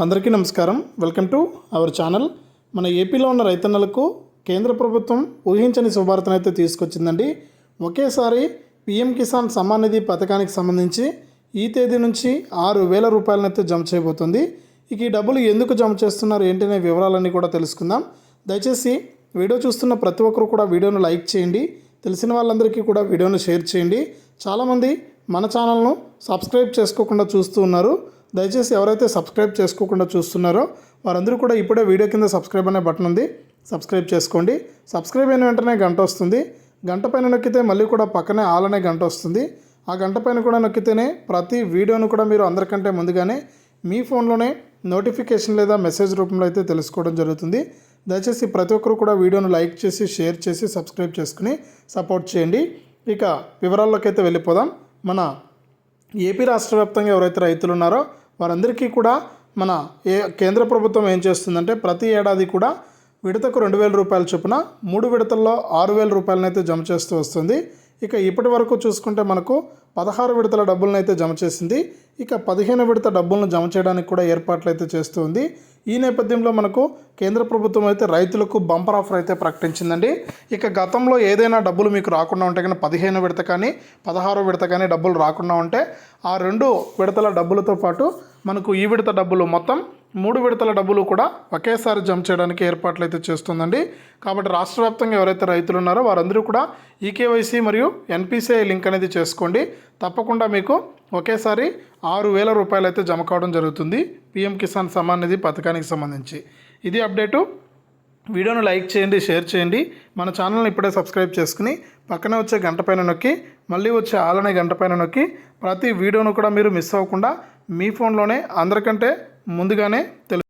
అందరికీ నమస్కారం. Welcome to our channel. మన ఏపీలో ఉన్న రైతన్నలకు కేంద్ర ప్రభుత్వం ఊహించని శుభార్తను అయితే తీసుకొచ్చిందండి. ఒకేసారి పిఎం కిసాన్ సమ్మాన్ నిధి పథకానికి సంబంధించి ఈ తేదీ నుంచి ఆరు వేల రూపాయలనైతే జమ చేయబోతుంది. ఇక ఈ డబ్బులు ఎందుకు జమ చేస్తున్నారు ఏంటనే వివరాలన్నీ కూడా తెలుసుకుందాం. దయచేసి వీడియో చూస్తున్న ప్రతి ఒక్కరు కూడా వీడియోను లైక్ చేయండి. తెలిసిన వాళ్ళందరికీ కూడా వీడియోను షేర్ చేయండి. చాలామంది మన ఛానల్ను సబ్స్క్రైబ్ చేసుకోకుండా చూస్తూ ఉన్నారు. దయచేసి ఎవరైతే సబ్స్క్రైబ్ చేసుకోకుండా చూస్తున్నారో వారందరూ కూడా ఇప్పుడే వీడియో కింద సబ్స్క్రైబ్ అనే బటన్ ఉంది. సబ్స్క్రైబ్ చేసుకోండి. సబ్స్క్రైబ్ అయిన వెంటనే గంట వస్తుంది. గంట పైన నొక్కితే మళ్ళీ కూడా పక్కనే ఆల్ అనే గంట వస్తుంది. ఆ గంట పైన కూడా నొక్కితేనే ప్రతి వీడియోను కూడా మీరు అందరికంటే ముందుగానే మీ ఫోన్లోనే నోటిఫికేషన్ లేదా మెసేజ్ రూపంలో అయితే తెలుసుకోవడం జరుగుతుంది. దయచేసి ప్రతి ఒక్కరు కూడా వీడియోను లైక్ చేసి షేర్ చేసి సబ్స్క్రైబ్ చేసుకుని సపోర్ట్ చేయండి. ఇక వివరాల్లోకి అయితే వెళ్ళిపోదాం. మన ఏపీ రాష్ట్ర వ్యాప్తంగా ఎవరైతే రైతులు ఉన్నారో వారందరికీ కూడా మన ఏ కేంద్ర ప్రభుత్వం ఏం చేస్తుందంటే ప్రతి ఏడాది కూడా విడతకు రెండు వేల రూపాయల చొప్పున మూడు విడతల్లో ఆరు వేల రూపాయలనైతే జమ చేస్తూ వస్తుంది. ఇక ఇప్పటి వరకు చూసుకుంటే మనకు పదహారు విడతల డబ్బులను అయితే జమ చేసింది. ఇక పదిహేను విడత డబ్బులను జమ చేయడానికి కూడా ఏర్పాట్లు అయితే చేస్తుంది. ఈ నేపథ్యంలో మనకు కేంద్ర ప్రభుత్వం అయితే రైతులకు బంపర్ ఆఫర్ అయితే ప్రకటించిందండి. ఇక గతంలో ఏదైనా డబ్బులు మీకు రాకుండా ఉంటే కానీ పదిహేను విడత కానీ పదహారో విడత కానీ డబ్బులు రాకుండా ఉంటే ఆ రెండు విడతల డబ్బులతో పాటు మనకు ఈ విడత డబ్బులు మొత్తం మూడు విడతల డబ్బులు కూడా ఒకేసారి జమ చేయడానికి ఏర్పాట్లు అయితే చేస్తుందండి. కాబట్టి రాష్ట్ర వ్యాప్తంగా ఎవరైతే రైతులు ఉన్నారో వారందరూ కూడా ఈకేవైసీ మరియు ఎన్పిసిఐ లింక్ అనేది చేసుకోండి. తప్పకుండా మీకు ఒకేసారి ఆరు వేల రూపాయలు అయితే జమ కావడం జరుగుతుంది పిఎం కిసాన్ సమ్మాన్ నిధి పథకానికి సంబంధించి. ఇది అప్డేటు. వీడియోను లైక్ చేయండి షేర్ చేయండి. మన ఛానల్ని ఇప్పుడే సబ్స్క్రైబ్ చేసుకుని పక్కనే వచ్చే గంట పైన నొక్కి మళ్ళీ వచ్చే ఆలనే గంట పైన నొక్కి ప్రతి వీడియోను కూడా మీరు మిస్ అవ్వకుండా మీ ఫోన్లోనే అందరికంటే ముందుగానే తెలు